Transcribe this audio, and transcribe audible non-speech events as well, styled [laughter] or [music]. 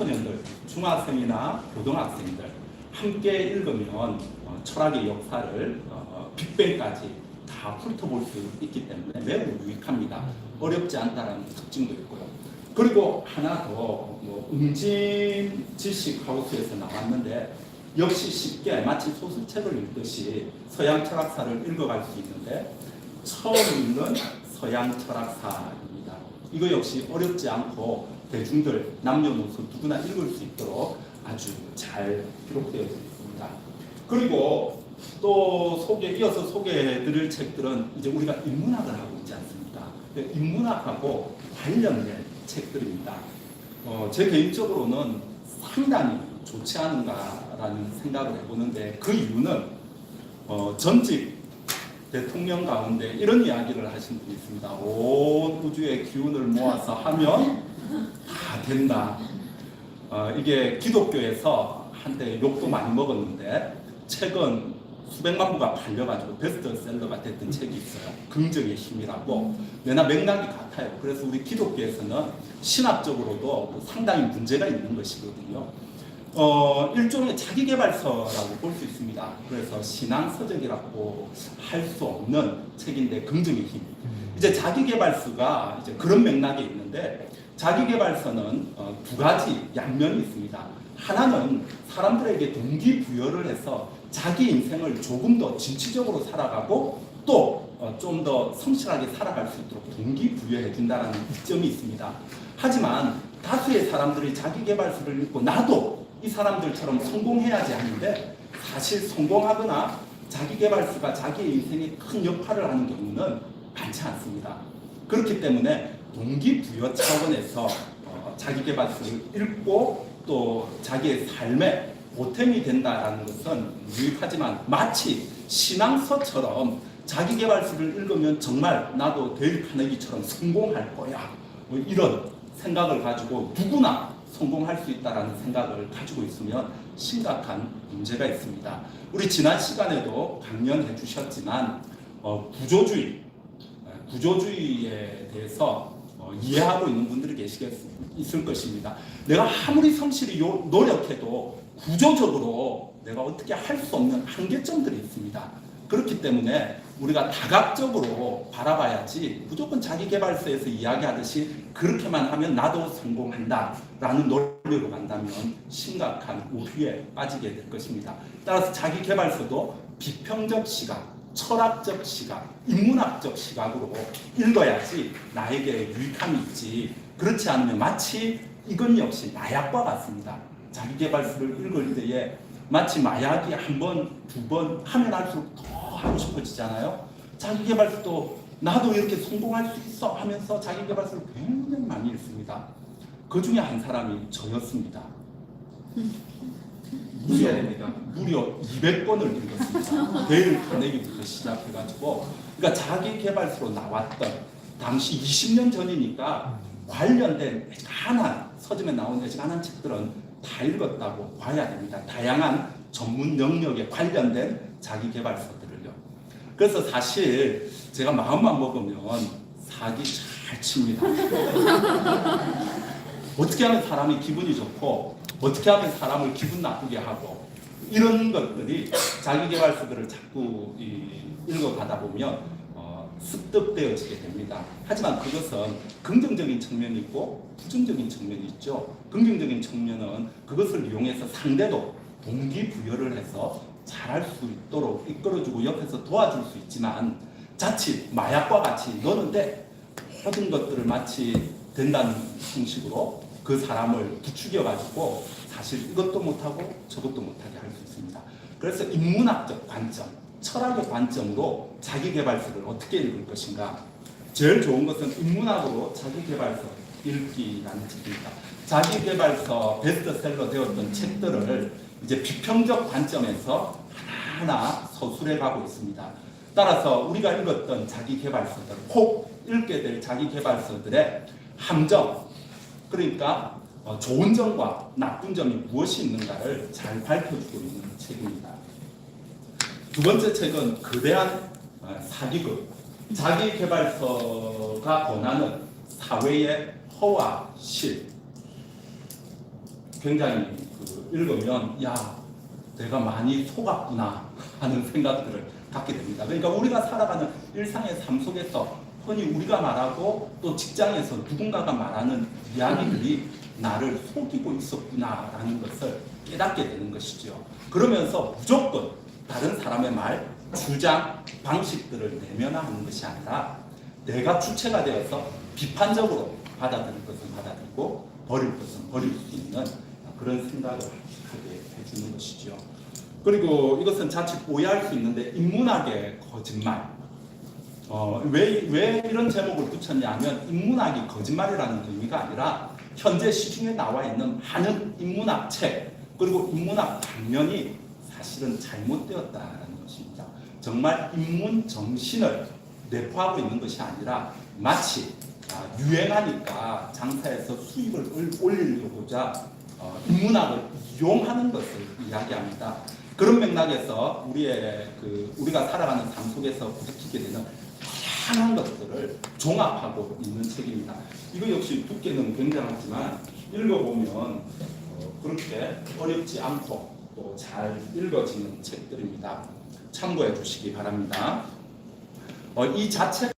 청소년들, 중학생이나 고등학생들 함께 읽으면 어, 철학의 역사를 어, 빅뱅까지 다 훑어볼 수 있기 때문에 매우 유익합니다. 어렵지 않다는 특징도 있고요. 그리고 하나 더, 뭐, 음진 지식 하우스에서 나왔는데, 역시 쉽게 마치 소설책을 읽듯이 서양 철학사를 읽어갈 수 있는데, 처음 읽는 서양 철학사입니다. 이거 역시 어렵지 않고 대중들, 남녀노소 누구나 읽을 수 있도록 아주 잘 기록되어 있습니다. 그리고 또 소개, 이어서 소개해드릴 책들은 이제 우리가 인문학을 하고 있지 않습니까? 그 인문학하고 관련된 책들입니다. 어, 제 개인적으로는 상당히 좋지 않은가라는 생각을 해보는데 그 이유는 어, 전직 대통령 가운데 이런 이야기를 하신 분이 있습니다. 온 우주의 기운을 모아서 하면 다 된다. 어, 이게 기독교에서 한때 욕도 많이 먹었는데 최근 수백만 부가 팔려가지고 베스트셀러가 됐던 책이 있어요. 긍정의 힘이라고. 내나 맥락이 같아요. 그래서 우리 기독교에서는 신학적으로도 상당히 문제가 있는 것이거든요. 어, 일종의 자기개발서라고 볼 수 있습니다. 그래서 신앙서적이라고 할 수 없는 책인데 긍정의 힘. 이제 자기개발서가 이제 그런 맥락이 있는데 자기개발서는 어, 두 가지 양면이 있습니다. 하나는 사람들에게 동기부여를 해서 자기 인생을 조금 더 진취적으로 살아가고 또 좀 더 성실하게 살아갈 수 있도록 동기부여해 준다는 이점이 있습니다. 하지만 다수의 사람들이 자기개발서를 읽고 나도 이 사람들처럼 성공해야지 하는데 사실 성공하거나 자기개발서가 자기의 인생에 큰 역할을 하는 경우는 많지 않습니다. 그렇기 때문에 동기부여 차원에서 어, 자기개발서를 읽고 또 자기의 삶에 보탬이 된다라는 것은 유익하지만 마치 신앙서처럼 자기개발서를 읽으면 정말 나도 데일 카네기처럼 성공할 거야 뭐 이런 생각을 가지고 누구나 성공할 수 있다라는 생각을 가지고 있으면 심각한 문제가 있습니다. 우리 지난 시간에도 강연해 주셨지만 어, 구조주의, 구조주의에 대해서 어, 이해하고 있는 분들이 계시겠 있을 것입니다. 내가 아무리 성실히 요- 노력해도 구조적으로 내가 어떻게 할 수 없는 한계점들이 있습니다. 그렇기 때문에 우리가 다각적으로 바라봐야지 무조건 자기 개발서에서 이야기하듯이 그렇게만 하면 나도 성공한다 라는 논리로 간다면 심각한 오류에 빠지게 될 것입니다. 따라서 자기 개발서도 비평적 시각, 철학적 시각, 인문학적 시각으로 읽어야지 나에게 유익함이 있지. 그렇지 않으면 마치 이건 역시 마약과 같습니다. 자기개발서를 읽을 때에 마치 마약이 한 번, 두 번 하면 할수록 더 하고 싶어지잖아요. 자기개발서도 나도 이렇게 성공할 수 있어 하면서 자기개발서를 굉장히 많이 읽습니다. 그 중에 한 사람이 저였습니다. 됩니까? 무려 200권을 읽었습니다. 데일 카네기부터 시작해가지고 그러니까 자기 개발서로 나왔던 당시 20년 전이니까 관련된 애간한 서점에 나온 애간한 책들은 다 읽었다고 봐야 됩니다. 다양한 전문 영역에 관련된 자기 개발서들을요. 그래서 사실 제가 마음만 먹으면 사기 잘 칩니다. [laughs] 어떻게 하면 사람이 기분이 좋고 어떻게 하면 사람을 기분 나쁘게 하고 이런 것들이 자기개발서들을 자꾸 이, 읽어가다 보면 어, 습득되어지게 됩니다. 하지만 그것은 긍정적인 측면이 있고 부정적인 측면이 있죠. 긍정적인 측면은 그것을 이용해서 상대도 동기부여를 해서 잘할 수 있도록 이끌어주고 옆에서 도와줄 수 있지만 자칫 마약과 같이 너는 돼 모든 것들을 마치 된다는 형식으로 그 사람을 부추겨 가지고 사실 이것도 못하고 저것도 못하게 할 수 있습니다. 그래서 인문학적 관점, 철학의 관점으로 자기개발서를 어떻게 읽을 것인가. 제일 좋은 것은 인문학으로 자기개발서 읽기라는 책입니다. 자기개발서 베스트셀러 되었던 책들을 이제 비평적 관점에서 하나하나 서술해 가고 있습니다. 따라서 우리가 읽었던 자기개발서들, 혹 읽게 될 자기개발서들의 함정, 그러니까 어, 좋은 점과 나쁜 점이 무엇이 있는가를 잘 밝혀주고 있는 책입니다. 두 번째 책은 거대한 어, 사기극, 자기개발서가 권하는 사회의 허와 실. 굉장히 그 읽으면 야 내가 많이 속았구나 하는 생각들을 갖게 됩니다. 그러니까 우리가 살아가는 일상의 삶 속에서 흔히 우리가 말하고 또 직장에서 누군가가 말하는 이야기들이 나를 속이고 있었구나라는 것을 깨닫게 되는 것이죠. 그러면서 무조건 다른 사람의 말, 주장, 방식들을 내면화하는 것이 아니라 내가 주체가 되어서 비판적으로 받아들일 것은 받아들이고 버릴 것은 버릴 수 있는 그런 생각을 하게 해주는 것이죠. 그리고 이것은 자칫 오해할 수 있는데 인문학의 거짓말. 어, 왜, 왜 이런 제목을 붙였냐 하면 인문학이 거짓말이라는 의미가 아니라 현재 시중에 나와 있는 많은 인문학 책 그리고 인문학 장면이 사실은 잘못되었다는 것입니다. 정말 인문 정신을 내포하고 있는 것이 아니라 마치 아, 유행하니까 장사에서 수익을 올- 올리려고자 어, 인문학을 이용하는 것을 이야기합니다. 그런 맥락에서 우리의 그 우리가 살아가는 삶 속에서 부딪히게 되는 다양한 것들을 종합하고 있는 책입니다. 이거 역시 두께는 굉장하지만 읽어보면 어, 그렇게 어렵지 않고 또 잘 읽어지는 책들입니다. 참고해 주시기 바랍니다. 어, 이 자체